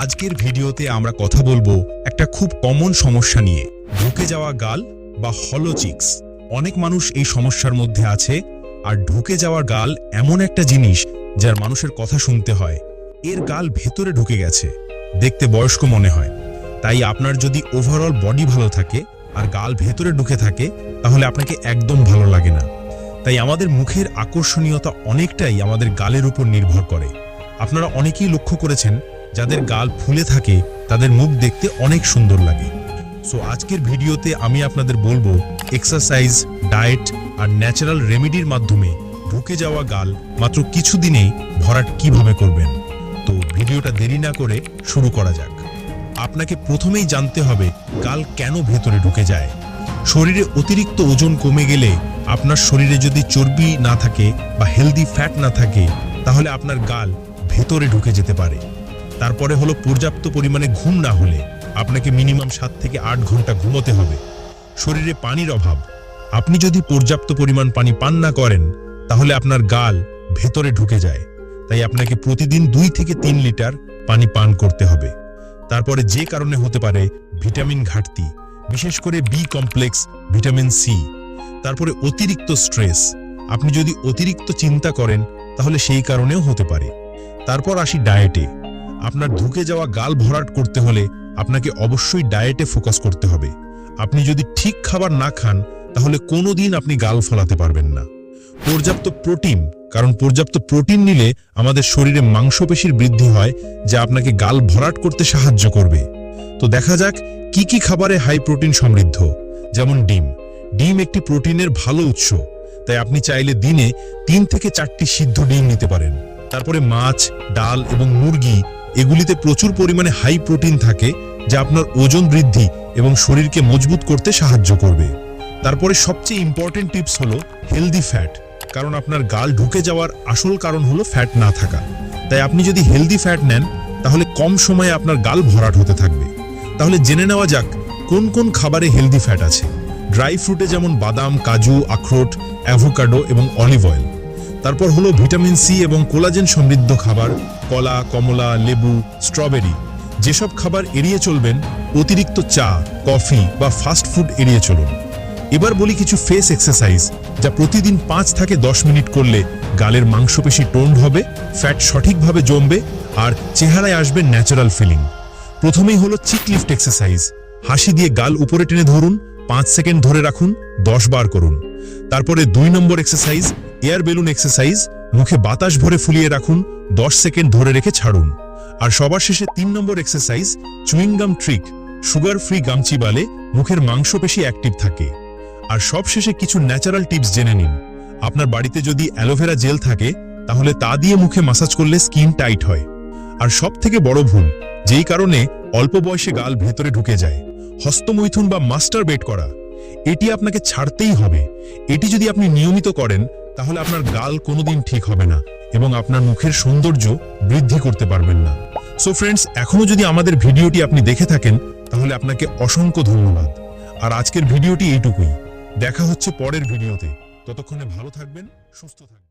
আজকের ভিডিওতে আমরা কথা বলব একটা খুব কমন সমস্যা নিয়ে, ঢুকে যাওয়া গাল বা হলো চিক্স অনেক মানুষ এই সমস্যার মধ্যে আছে, আর ঢুকে যাওয়া গাল এমন একটা জিনিস যার মানুষের কথা শুনতে হয়। এর গাল ভেতরে ঢুকে গেছে, দেখতে বয়স্ক মনে হয়। তাই আপনার যদি ওভারঅল বডি ভালো থাকে, আর গাল ভেতরে ঢুকে থাকে, তাহলে আপনাকে একদম ভালো লাগে না। তাই আমাদের মুখের আকর্ষণীয়তা অনেকটাই আমাদের গালের উপর নির্ভর করে। আপনারা অনেকেই লক্ষ্য করেছেন যাদের গাল ফুলে থাকে, তাদের মুখ দেখতে অনেক সুন্দর লাগে। সো আজকের ভিডিওতে আমি আপনাদের বলব এক্সারসাইজ ডায়েট আর ন্যাচারাল রেমেডির মাধ্যমে ঢুকে যাওয়া গাল মাত্র কিছুদিনেই ভরাট কীভাবে করবেন। তো ভিডিওটা দেরি না করে শুরু করা যাক। আপনাকে প্রথমেই জানতে হবে, গাল কেন ভেতরে ঢুকে যায়? শরীরে অতিরিক্ত ওজন কমে গেলে আপনার শরীরে যদি চর্বি না থাকে বা হেলদি ফ্যাট না থাকে, তাহলে আপনার গাল ভেতরে ঢুকে যেতে পারে। তারপরে হলো পর্যাপ্ত পরিমাণে ঘুম না হলে আপনাকে মিনিমাম সাত থেকে আট ঘণ্টা ঘুমোতে হবে। শরীরে পানির অভাব। আপনি যদি পর্যাপ্ত পরিমাণ পানি পান না করেন, তাহলে আপনার গাল ভেতরে ঢুকে যায়। তাই আপনাকে প্রতিদিন দুই থেকে তিন লিটার পানি পান করতে হবে। তারপরে যে কারণে হতে পারে ভিটামিন ঘাটতি, বিশেষ করে বি কমপ্লেক্স ভিটামিন সি। তারপরে অতিরিক্ত স্ট্রেস। আপনি যদি অতিরিক্ত চিন্তা করেন, তাহলে সেই কারণেও হতে পারে। তারপর আসি ডায়েটে। আপনার ঢুকে যাওয়া গাল ভরাট করতে হলে আপনাকে অবশ্যই ডায়েটে ফোকাস করতে হবে। আপনি যদি ঠিক খাবার না খান, তাহলে কোনোদিন আপনি গাল ফলাতে পারবেন না। পর্যাপ্ত প্রোটিন কারণ পর্যাপ্ত প্রোটিন নিলে আমাদের শরীরে মাংসপেশির বৃদ্ধি হয়, যা আপনাকে গাল ভরাট করতে সাহায্য করবে। তো দেখা যাক কি কি খাবারে হাই প্রোটিন সমৃদ্ধ। যেমন ডিম। ডিম একটি প্রোটিনের ভালো উৎস। তাই আপনি চাইলে দিনে তিন থেকে চারটি সিদ্ধ ডিম নিতে পারেন। তারপরে মাছ, ডাল এবং মুরগি এগুলিতে প্রচুর পরিমাণে হাই প্রোটিন থাকে, যা আপনার ওজন বৃদ্ধি এবং শরীরকে মজবুত করতে সাহায্য করবে। তারপরে সবচেয়ে ইম্পর্টেন্ট টিপস হলো হেলদি ফ্যাট কারণ আপনার গাল ঢুকে যাওয়ার আসল কারণ হলো ফ্যাট না থাকা। তাই আপনি যদি হেলদি ফ্যাট নেন, তাহলে কম সময়ে আপনার গাল ভরাট হতে থাকবে। তাহলে জেনে নেওয়া যাক, কোন কোন খাবারে হেলদি ফ্যাট আছে? ড্রাই ফ্রুটে যেমন বাদাম, কাজু, আখরোট অ্যাভোকাডো এবং অলিভ অয়েল তারপর হলো ভিটামিন সি এবং কোলাজেন সমৃদ্ধ খাবার, কলা, কমলা, লেবু, স্ট্রবেরি। যেসব খাবার এড়িয়ে চলবেন, অতিরিক্ত চা, কফি বা ফাস্ট ফুড এড়িয়ে চলুন। এবার বলি কিছু ফেস এক্সারসাইজ, যা প্রতিদিন পাঁচ থেকে দশ মিনিট করলে গালের মাংসপেশি টোন্ড হবে, ফ্যাট সঠিকভাবে জমবে আর চেহারায় আসবে ন্যাচারাল ফিলিং। প্রথমেই হলো চিক লিফট এক্সারসাইজ, হাসি দিয়ে গাল উপরে টেনে ধরুন, পাঁচ সেকেন্ড ধরে রাখুন, দশ বার করুন। তারপরে দুই নম্বর এক্সারসাইজ এয়ার বেলুন এক্সারসাইজ, মুখে বাতাস ভরে ফুলিয়ে রাখুন, দশ সেকেন্ড ধরে রেখে ছাড়ুন। আর সবার শেষে তিন নম্বর exercise chewing gum trick sugar free গামচি বালে মুখের মাংসপেশি অ্যাক্টিভ থাকে। আর সবশেষে কিছু ন্যাচারাল টিপস জেনে নিন। আপনার বাড়িতে যদি অ্যালোভেরা জেল থাকে, তাহলে তা দিয়ে মুখে মাসাজ করলে স্কিন টাইট হয়। আর সব থেকে বড় ভুল, যেই কারণে অল্প বয়সে গাল ভেতরে ঢুকে যায়, হস্তমৈথুন বা মাস্টার বেট করা। এটি আপনাকে ছাড়তেই হবে। এটি যদি আপনি নিয়মিত করেন তাহলে আপনার গাল কোনোদিন ঠিক হবে না এবং আপনার মুখের সৌন্দর্য বৃদ্ধি করতে পারবেন না। সো ফ্রেন্ডস এখনও যদি আমাদের ভিডিওটি আপনি দেখে থাকেন, তাহলে আপনাকে অসংখ্য ধন্যবাদ। আর আজকের ভিডিওটি এইটুকুই। দেখা হচ্ছে পরের ভিডিওতে। ততক্ষণে ভালো থাকবেন, সুস্থ থাকবেন।